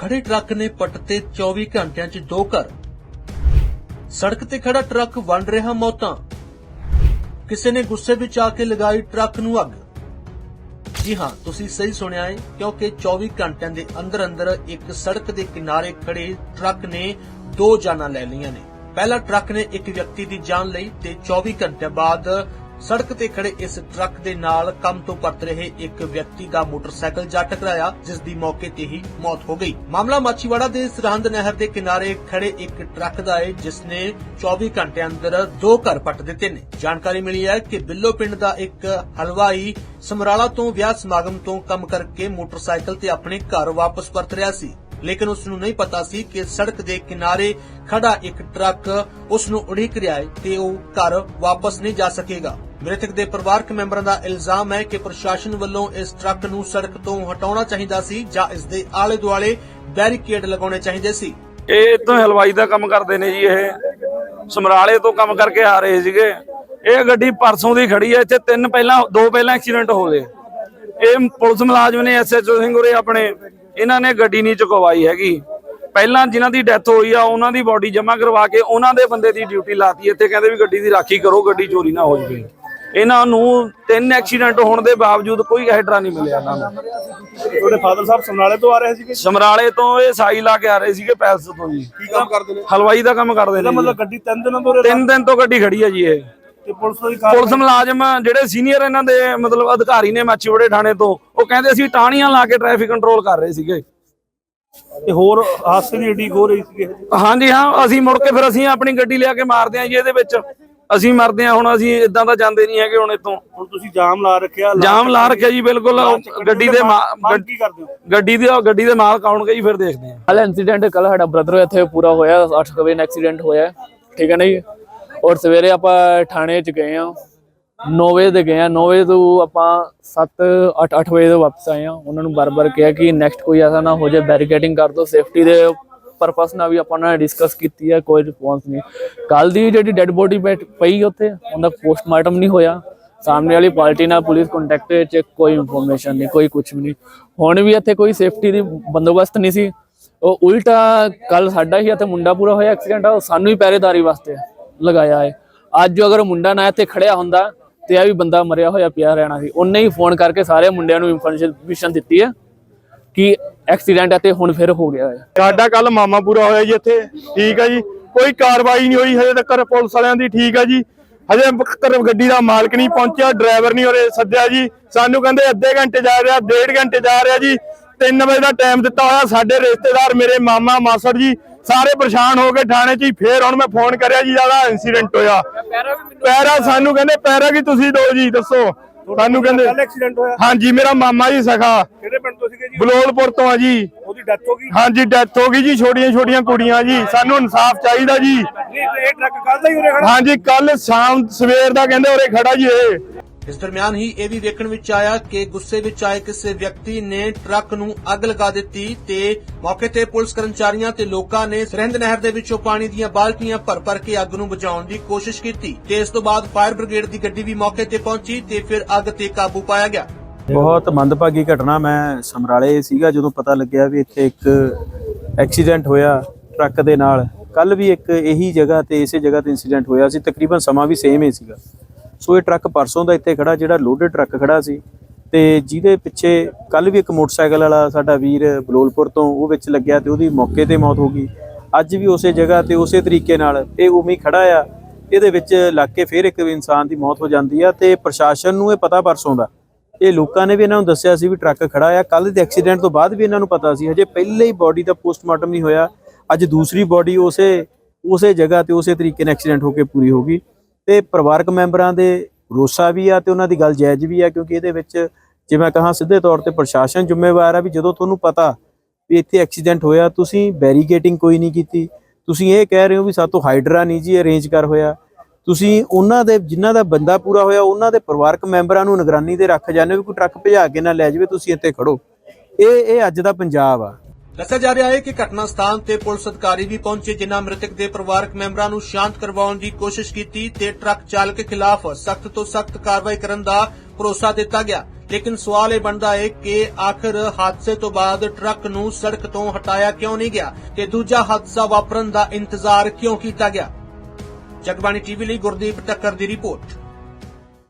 ਖੜੇ ਟਰੱਕ ਨੇ ਪੱਟਤੇ 24 ਘੰਟਿਆਂ 'ਚ ਦੋ ਘਰ। ਸੜਕ ਤੇ ਖੜਾ ਟਰੱਕ ਵੰਡ ਰਿਹਾ ਮੌਤਾਂ। ਕਿਸੇ ਨੇ ਗੁੱਸੇ ਵਿੱਚ ਆ ਕੇ ਲਗਾਈ ਟਰੱਕ ਨੂੰ ਅੱਗ। ਜੀ ਹਾਂ, ਤੁਸੀਂ ਸਹੀ ਸੁਣਿਆ ਹੈ ਕਿਉਂਕਿ 24 ਘੰਟਿਆਂ ਦੇ ਅੰਦਰ ਅੰਦਰ ਇੱਕ ਸੜਕ ਦੇ ਕਿਨਾਰੇ ਖੜੇ ਟਰੱਕ ਨੇ ਦੋ ਜਾਨਾਂ ਲੈ ਲਈਆਂ ਨੇ। ਪਹਿਲਾ ਟਰੱਕ ਨੇ ਇੱਕ ਵਿਅਕਤੀ ਦੀ ਜਾਨ ਲਈ ਤੇ 24 ਘੰਟਿਆਂ ਬਾਅਦ ਸੜਕ ਤੇ ਖੜੇ ਇਸ ਟਰੱਕ ਦੇ ਨਾਲ ਕੰਮ ਤੋਂ ਪਰਤ ਰਹੇ ਇੱਕ ਵਿਅਕਤੀ ਦਾ ਮੋਟਰਸਾਈਕਲ ਜਾ ਟਕਰਾਇਆ, ਜਿਸ ਦੀ ਮੌਕੇ ਤੇ ਹੀ ਮੌਤ ਹੋ ਗਈ। ਮਾਮਲਾ ਮਾਚੀਵਾੜਾ ਦੇ ਸਰਹੰਦ ਨਹਿਰ ਦੇ ਕਿਨਾਰੇ ਖੜੇ ਇੱਕ ਟਰੱਕ ਦਾ ਹੈ, ਜਿਸ ਨੇ 24 ਘੰਟੇ ਅੰਦਰ ਦੋ ਘਰ ਪੱਟ ਦਿੱਤੇ ਨੇ। ਜਾਣਕਾਰੀ ਮਿਲੀ ਹੈ ਕਿ ਬਿੱਲੋ ਪਿੰਡ ਦਾ ਇੱਕ ਹਲਵਾਈ ਸਮਰਾਲਾ ਤੋਂ ਵਿਆਹ ਸਮਾਗਮ ਤੋਂ ਕੰਮ ਕਰਕੇ ਮੋਟਰਸਾਈਕਲ ਤੇ ਆਪਣੇ ਘਰ ਵਾਪਸ ਪਰਤ ਰਿਹਾ ਸੀ। ਲੇਕਿਨ ਉਸ ਨੂੰ ਨਹੀਂ ਪਤਾ ਸੀ ਕਿ ਸੜਕ ਦੇ ਕਿਨਾਰੇ ਖੜਾ ਇੱਕ ਟਰੱਕ ਉਸ ਨੂੰ ਉਡੀਕ ਰਿਹਾ ਹੈ ਤੇ ਉਹ ਘਰ ਵਾਪਸ ਨਹੀਂ ਜਾ ਸਕੇਗਾ। ਮ੍ਰਿਤਕ ਦੇ ਪਰਿਵਾਰਕ ਮੈਂਬਰਾਂ ਦਾ ਇਲਜ਼ਾਮ ਹੈ ਕਿ ਪ੍ਰਸ਼ਾਸਨ ਵੱਲੋਂ ਇਸ ਟਰੱਕ ਨੂੰ ਸੜਕ ਤੋਂ ਹਟਾਉਣਾ ਚਾਹੀਦਾ ਸੀ ਜਾਂ ਇਸ ਦੇ ਆਲੇ ਦੁਆਲੇ ਬੈਰੀਕੇਡ ਲਗਾਉਣੇ ਚਾਹੀਦੇ ਸੀ। ਇਹ ਤੋਂ ਹਲਵਾਈ ਦਾ ਕੰਮ ਕਰਦੇ ਨੇ ਜੀ ਇਹ। ਸਮਰਾਲੇ ਤੋਂ ਕੰਮ ਕਰਕੇ ਆ ਰਹੇ ਸੀਗੇ। ਇਹ ਗੱਡੀ ਪਰਸੋਂ ਦੀ ਖੜੀ ਹੈ, ਇੱਥੇ ਤਿੰਨ ਪਹਿਲਾਂ, ਦੋ ਪਹਿਲਾਂ ਐਕਸੀਡੈਂਟ ਹੋ ਗਏ। ਇਹ ਪੁਲਿਸ ਮੁਲਾਜ਼ਮ ਨੇ ਐਸਐਚਓ ਸਿੰਘ ਉਰੇ ਆਪਣੇ, ਇਹਨਾਂ ਨੇ ਗੱਡੀ ਨਹੀਂ ਚੁਕਵਾਈ ਹੈਗੀ। ਪਹਿਲਾਂ ਜਿਨ੍ਹਾਂ ਦੀ ਡੈਥ ਹੋਈ ਆ, ਉਹਨਾਂ ਦੀ ਬਾਡੀ ਜਮ੍ਹਾਂ ਕਰਵਾ ਕੇ ਉਹਨਾਂ ਦੇ ਬੰਦੇ ਦੀ ਡਿਊਟੀ ਲਾਤੀ। ਇੱਥੇ ਕਹਿੰਦੇ ਵੀ ਗੱਡੀ ਦੀ ਰਾਖੀ ਕਰੋ, ਗੱਡੀ ਚੋਰੀ ਨਾ ਹੋ ਜਾਵੇ। ਇਹਨਾਂ ਨੂੰ ਤਿੰਨ ਐਕਸੀਡੈਂਟ ਹੋਣ ਦੇ ਬਾਵਜੂਦ ਕੋਈ ਹੈਡਰਾ ਨਹੀਂ ਮਿਲਿਆ ਇਹਨਾਂ ਨੂੰ। ਤੁਹਾਡੇ ਫਾਦਰ ਸਾਹਿਬ ਸਮਨਾਲੇ ਤੋਂ ਆ ਰਹੇ ਸੀਗੇ? ਸਮਰਾਲੇ ਤੋਂ ਇਹ ਸਾਈ ਲਾ ਕੇ ਆ ਰਹੇ ਸੀਗੇ ਪੈਲਸ ਤੋਂ ਜੀ। ਕੀ ਕੰਮ ਕਰਦੇ ਨੇ? ਹਲਵਾਈ ਦਾ ਕੰਮ ਕਰਦੇ ਨੇ ਮਤਲਬ। ਗੱਡੀ ਤਿੰਨ ਦਿਨਾਂ ਤੋਂ ਤਿੰਨ ਦਿਨ ਤੋਂ ਗੱਡੀ ਖੜੀ ਹੈ ਜੀ ਇਹ। ਤੇ ਪੁਲਿਸ ਦੀ ਕਾਰ ਪੁਲਿਸ ਮੁਲਾਜ਼ਮ ਜਿਹੜੇ ਸੀਨੀਅਰ ਇਹਨਾਂ ਦੇ ਮਤਲਬ ਅਧਿਕਾਰੀ ਨੇ ਮਾਚੀਵਾੜੇ ਥਾਣੇ ਤੋਂ ਉਹ ਕਹਿੰਦੇ ਅਸੀਂ ਟਾਹਣੀਆਂ ਲਾ ਕੇ ਟ੍ਰੈਫਿਕ ਕੰਟਰੋਲ ਕਰ ਰਹੇ ਸੀਗੇ। ਤੇ ਹੋਰ ਹਾਦਸੇ ਦੀ ਏਡੀ ਹੋ ਰਹੀ ਸੀਗੀ। ਹਾਂਜੀ ਹਾਂ ਅਸੀਂ ਮੁੜ ਕੇ ਫਿਰ ਅਸੀਂ ਆਪਣੀ ਗੱਡੀ ਲਿਆ ਕੇ ਮਾਰਦੇ ਹਾਂ ਜੀ ਇਹਦੇ ਵਿੱਚ। ਅਸੀਂ ਮਰਦੇ ਹਾਂ ਹੁਣ ਅਸੀਂ ਇਦਾਂ ਤਾਂ ਜਾਂਦੇ ਨਹੀਂ ਹੈਗੇ ਹੁਣ ਇੱਥੋਂ। ਹੁਣ ਤੁਸੀਂ ਜਾਮ ਲਾ ਰੱਖਿਆ ਜਾਮ ਲਾ ਰੱਖਿਆ ਜੀ ਬਿਲਕੁਲ। ਗੱਡੀ ਦੇ ਕੀ ਕਰਦੇ ਹੋ? ਗੱਡੀ ਦੇ ਗੱਡੀ ਦੇ ਮਾਲਕ ਆਉਣਗੇ ਜੀ ਫਿਰ ਦੇਖਦੇ ਹਾਂ। ਕੱਲ ਇਨਸੀਡੈਂਟ ਕੱਲ ਸਾਡਾ ਬ੍ਰਦਰ ਇੱਥੇ ਪੂਰਾ ਹੋਇਆ 8 ਵਜੇ ਨਾਲ ਐਕਸੀਡੈਂਟ ਹੋਇਆ। ਠੀਕ ਹੈ ਨਾ ਜੀ? ਔਰ ਸਵੇਰੇ ਆਪਾਂ ਥਾਣੇ ਚ ਗਏ ਆ 9 ਵਜੇ ਦੇ ਗਏ ਆ 9 ਵਜੇ ਤੋਂ ਆਪਾਂ 7 8 8 ਵਜੇ ਤੋਂ ਵਾਪਸ ਆਏ ਆ ਉਹਨਾਂ ਨੂੰ ਬਾਰ-ਬਾਰ ਕਿਹਾ ਕਿ ਨੈਕਸਟ ਕੋਈ ਐਸਾ ਨਾ ਹੋ ਜਾਏ ਬੈਰੀਕੇਡਿੰਗ ਕਰ ਦਿਓ ਸੇਫਟੀ ਦੇ ਪਰਪਸ ਨਾਲ ਵੀ ਆਪਾਂ ਨਾਲ ਡਿਸਕਸ ਕੀਤੀ ਹੈ ਕੋਈ ਰਿਸਪੌਂਸ ਨਹੀਂ। ਕੱਲ ਦੀ ਜਿਹੜੀ ਡੈੱਡ ਬੋਡੀ ਪਈ ਉੱਥੇ, ਉਹਦਾ ਪੋਸਟਮਾਰਟਮ ਨਹੀਂ ਹੋਇਆ। ਸਾਹਮਣੇ ਵਾਲੀ ਪਾਰਟੀ ਨਾਲ ਪੁਲਿਸ ਕੰਟੈਕਟ ਵਿੱਚ ਕੋਈ ਇਨਫੋਰਮੇਸ਼ਨ ਨਹੀਂ, ਕੋਈ ਕੁਝ ਵੀ ਨਹੀਂ। ਹੁਣ ਵੀ ਇੱਥੇ ਕੋਈ ਸੇਫਟੀ ਦੀ ਬੰਦੋਬਸਤ ਨਹੀਂ ਸੀ। ਉਹ ਉਲਟਾ ਕੱਲ ਸਾਡਾ ਹੀ ਇੱਥੇ ਮੁੰਡਾ ਪੂਰਾ ਹੋਇਆ ਐਕਸੀਡੈਂਟ ਆ ਸਾਨੂੰ ਹੀ ਪਹਿਰੇਦਾਰੀ ਵਾਸਤੇ ਲਗਾਇਆ ਹੈ। ਅੱਜ ਅਗਰ ਮੁੰਡਾ ਨਾ ਇੱਥੇ ਖੜਿਆ ਹੁੰਦਾ, ਤੇ ਇਹ ਵੀ ਬੰਦਾ ਮਰਿਆ ਹੋਇਆ ਪਿਆ ਰਹਿਣਾ ਸੀ। ਉਹਨੇ ਹੀ ਫੋਨ ਕਰਕੇ ਸਾਰੇ ਮੁੰਡਿਆਂ ਨੂੰ ਇਨਫੋਰਮੇਸ਼ਨ ਦਿੱਤੀ ਹੈ ਕਿ ਐਕਸੀਡੈਂਟ ਇੱਥੇ ਹੁਣ ਫਿਰ ਹੋ ਗਿਆ ਹੈ ਸਾਡਾ ਕੱਲ ਮਾਮਾ ਪੂਰਾ ਹੋਇਆ ਜੀ ਇੱਥੇ, ਠੀਕ ਹੈ ਜੀ। ਕੋਈ ਕਾਰਵਾਈ ਨਹੀਂ ਹੋਈ, ਹਜੇ ਤੱਕ ਪੁਲਿਸ ਵਾਲਿਆਂ ਦੀ ਠੀਕ ਹੈ ਜੀ। ਹਜੇ ਤੱਕ ਗੱਡੀ ਦਾ ਮਾਲਕ ਨਹੀਂ ਪਹੁੰਚਿਆ, ਡਰਾਈਵਰ ਨਹੀਂ ਉਰੇ ਸੱਦਿਆ ਜੀ। ਸਾਨੂੰ ਕਹਿੰਦੇ ਅੱਧੇ ਘੰਟੇ ਜਾ ਰਿਹਾ, ਡੇਢ ਘੰਟੇ ਜਾ ਰਿਹਾ ਜੀ। 3 ਵਜੇ ਦਾ ਟਾਈਮ ਦਿੱਤਾ ਹੋਇਆ ਸਾਡੇ ਰਿਸ਼ਤੇਦਾਰ, ਮੇਰੇ ਮਾਮਾ ਮਾਸੜ ਜੀ। ਸਾਰੇ ਪਰੇਸ਼ਾਨ ਹੋ ਕੇ ਥਾਣੇ 'ਚ ਹੀ ਫੇਰ ਹੁਣ ਮੈਂ ਫੋਨ ਕਰਿਆ ਜੀ, ਜ਼ਿਆਦਾ ਇਨਸੀਡੈਂਟ ਹੋਇਆ। ਪੈਰਾ ਸਾਨੂੰ ਕਹਿੰਦੇ, ਪੈਰਾ ਕੀ ਤੁਸੀਂ ਦੋ ਜੀ, ਦੱਸੋ। ਸਾਨੂੰ ਕਹਿੰਦੇ ਕੱਲ ਐਕਸੀਡੈਂਟ ਹੋਇਆ। ਹਾਂਜੀ ਮੇਰਾ ਮਾਮਾ ਜੀ ਸਖਾ। ਕਿਹੜੇ ਪਿੰਡ ਤੋਂ ਸੀਗੇ ਜੀ ਬਲੋਲਪੁਰ ਤੋਂ ਆ ਜੀ। ਉਹਦੀ ਡੈਥ ਹੋ ਗਈ? ਹਾਂਜੀ ਡੈਥ ਹੋ ਗਈ ਜੀ ਛੋਟੀਆਂ ਛੋਟੀਆਂ ਕੁੜੀਆਂ ਜੀ। ਸਾਨੂੰ ਇਨਸਾਫ ਚਾਹੀਦਾ ਜੀ। ਨਹੀਂ ਇਹ ਟਰੱਕ ਕੱਲ ਦਾ ਹੀ ਉਰੇ ਖੜਾ? ਹਾਂਜੀ ਕੱਲ ਸ਼ਾਮ ਸਵੇਰ ਦਾ ਕਹਿੰਦੇ ਉਰੇ ਖੜਾ ਜੀ ਇਹ। ਇਸ ਦਰਮਿਆਨ ਹੀ ਇਹ ਵੀ ਵੇਖਣ ਵਿੱਚ ਆਇਆ ਕਿ ਗੁੱਸੇ ਵਿੱਚ ਆਏ ਕਿਸੇ ਵਿਅਕਤੀ ਨੇ ਟਰੱਕ ਨੂੰ ਅੱਗ ਲਗਾ ਦਿੱਤੀ ਤੇ ਮੌਕੇ ਤੇ ਪੁਲਿਸ ਕਰਮਚਾਰੀਆਂ ਤੇ ਲੋਕਾਂ ਨੇ ਸਰਹਿੰਦ ਨਹਿਰ ਦੇ ਵਿੱਚੋਂ ਪਾਣੀ ਦੀਆਂ ਬਾਲਟੀਆਂ ਭਰ-ਭਰ ਕੇ ਅੱਗ ਨੂੰ ਬੁਝਾਉਣ ਦੀ ਕੋਸ਼ਿਸ਼ ਕੀਤੀ ਤੇ ਇਸ ਤੋਂ ਬਾਅਦ ਫਾਇਰ ਬ੍ਰਿਗੇਡ ਦੀ ਗੱਡੀ ਵੀ ਮੌਕੇ ਤੇ ਪਹੁੰਚੀ ਤੇ ਫਿਰ ਅੱਗ ਤੇ ਕਾਬੂ ਪਾਇਆ ਗਿਆ। ਬਹੁਤ ਮੰਦਭਾਗੀ ਘਟਨਾ ਮੈਂ ਸਮਰਾਲੇ ਸੀਗਾ ਜਦੋਂ ਪਤਾ ਲੱਗਿਆ ਵੀ ਇੱਥੇ ਇੱਕ ਐਕਸੀਡੈਂਟ ਹੋਇਆ ਟਰੱਕ ਦੇ ਨਾਲ। ਕੱਲ ਵੀ ਇੱਕ ਇਹੀ ਜਗ੍ਹਾ ਤੇ ਇਸੇ ਜਗ੍ਹਾ ਤੇ ਇਨਸੀਡੈਂਟ ਹੋਇਆ ਸੀ। ਤਕਰੀਬਨ ਸਮਾਂ ਵੀ ਸੇਮ ਹੀ ਸੀਗਾ। ਸੋ ਇਹ ਟਰੱਕ ਪਰਸੋਂ ਦਾ ਇੱਥੇ ਖੜਾ, ਜਿਹੜਾ ਲੋਡਡ ਟਰੱਕ ਖੜਾ ਸੀ ਤੇ ਜਿਹਦੇ ਪਿੱਛੇ ਕੱਲ ਵੀ ਇੱਕ ਮੋਟਰਸਾਈਕਲ ਵਾਲਾ ਸਾਡਾ ਵੀਰ ਬਲੋਲਪੁਰ ਤੋਂ ਉਹ ਵਿੱਚ ਲੱਗਿਆ ਤੇ ਉਹਦੀ ਮੌਕੇ ਤੇ ਮੌਤ ਹੋ ਗਈ। ਅੱਜ ਵੀ ਉਸੇ ਜਗ੍ਹਾ ਤੇ ਉਸੇ ਤਰੀਕੇ ਨਾਲ ਇਹ ਉਮੀ ਹੀ ਖੜਾ ਆ। ਇਹਦੇ ਵਿੱਚ ਲੱਗ ਕੇ ਫਿਰ ਇੱਕ ਇਨਸਾਨ ਦੀ ਮੌਤ ਹੋ ਜਾਂਦੀ ਆ ਤੇ ਪ੍ਰਸ਼ਾਸਨ ਨੂੰ ਇਹ ਪਤਾ ਪਰਸੋਂ ਦਾ। ਇਹ ਲੋਕਾਂ ਨੇ ਵੀ ਇਹਨਾਂ ਨੂੰ ਦੱਸਿਆ ਸੀ ਵੀ ਟਰੱਕ ਖੜਾ ਆ। ਕੱਲ ਦੇ ਐਕਸੀਡੈਂਟ ਤੋਂ ਬਾਅਦ ਵੀ ਇਹਨਾਂ ਨੂੰ ਪਤਾ ਸੀ। ਹਜੇ ਪਹਿਲੇ ਹੀ ਬਾਡੀ ਦਾ ਪੋਸਟਮਾਰਟਮ ਨਹੀਂ ਹੋਇਆ। ਅੱਜ ਦੂਸਰੀ ਬਾਡੀ ਉਸੇ ਉਸੇ ਜਗ੍ਹਾ ਤੇ ਉਸੇ ਤਰੀਕੇ ਨਾਲ ਐਕਸੀਡੈਂਟ ਹੋ ਕੇ ਪੂਰੀ ਹੋ ਗਈ। ਤੇ ਪਰਿਵਾਰਕ ਮੈਂਬਰਾਂ ਦੇ ਰੋਸਾ ਵੀ ਆ ਤੇ ਉਹਨਾਂ ਦੀ ਗੱਲ ਜਾਇਜ਼ ਵੀ ਆ, ਕਿਉਂਕਿ ਇਹਦੇ ਵਿੱਚ ਜੇ ਮੈਂ ਕਹਾਂ ਸਿੱਧੇ ਤੌਰ ਤੇ ਪ੍ਰਸ਼ਾਸਨ ਜ਼ਿੰਮੇਵਾਰ ਆ ਵੀ ਜਦੋਂ ਤੁਹਾਨੂੰ ਪਤਾ ਵੀ ਇੱਥੇ ਐਕਸੀਡੈਂਟ ਹੋਇਆ, ਤੁਸੀਂ ਬੈਰੀਕੇਟਿੰਗ ਕੋਈ ਨਹੀਂ ਕੀਤੀ। ਤੁਸੀਂ ਇਹ ਕਹਿ ਰਹੇ ਹੋ ਵੀ ਸਾਤੋਂ ਹਾਈਡਰਾ ਨਹੀਂ ਜੀ ਅਰੇਂਜ ਕਰ ਹੋਇਆ। ਤੁਸੀਂ ਉਹਨਾਂ ਦੇ, ਜਿਨ੍ਹਾਂ ਦਾ ਬੰਦਾ ਪੂਰਾ ਹੋਇਆ, ਉਹਨਾਂ ਦੇ ਪਰਿਵਾਰਕ ਮੈਂਬਰਾਂ ਨੂੰ ਨਿਗਰਾਨੀ ਤੇ ਰੱਖ ਜਾਂਦੇ ਹੋ ਵੀ ਕੋਈ ਟਰੱਕ ਭਜਾ ਕੇ ਨਾ ਲੈ ਜਾਵੇ, ਤੁਸੀਂ ਇੱਥੇ ਖੜੋ। ਇਹ ਇਹ ਅੱਜ ਦਾ ਪੰਜਾਬ ਆ। ਦੱਸਿਆ ਜਾ ਰਿਹਾ ਹੈ ਕਿ ਘਟਨਾ ਸਥਾਨ ਤੇ ਪੁਲਿਸ ਅਧਿਕਾਰੀ ਵੀ ਪਹੁੰਚੇ, ਜਿਨ੍ਹਾਂ ਮ੍ਰਿਤਕ ਦੇ ਪਰਿਵਾਰਕ ਮੈਂਬਰਾਂ ਨੂੰ ਸ਼ਾਂਤ ਕਰਵਾਉਣ ਦੀ ਕੋਸ਼ਿਸ਼ ਕੀਤੀ ਤੇ ਟਰੱਕ ਚਾਲਕ ਖਿਲਾਫ ਸਖਤ ਤੋਂ ਸਖਤ ਕਾਰਵਾਈ ਕਰਨ ਦਾ ਭਰੋਸਾ ਦਿੱਤਾ ਗਿਆ। ਲੇਕਿਨ ਸਵਾਲ ਇਹ ਬਣਦਾ ਹੈ ਕਿ ਆਖਰ ਹਾਦਸੇ ਤੋਂ ਬਾਅਦ ਟਰੱਕ ਨੂੰ ਸੜਕ ਤੋਂ ਹਟਾਇਆ ਕਿਉਂ ਨਹੀਂ ਗਿਆ ਤੇ ਦੂਜਾ ਹਾਦਸਾ ਵਾਪਰਨ ਦਾ ਇੰਤਜ਼ਾਰ ਕਿਉਂ ਕੀਤਾ ਗਿਆ? ਜਗਬਾਣੀ ਟੀਵੀ ਲਈ ਗੁਰਦੀਪ ਟੱਕਰ ਦੀ ਰਿਪੋਰਟ।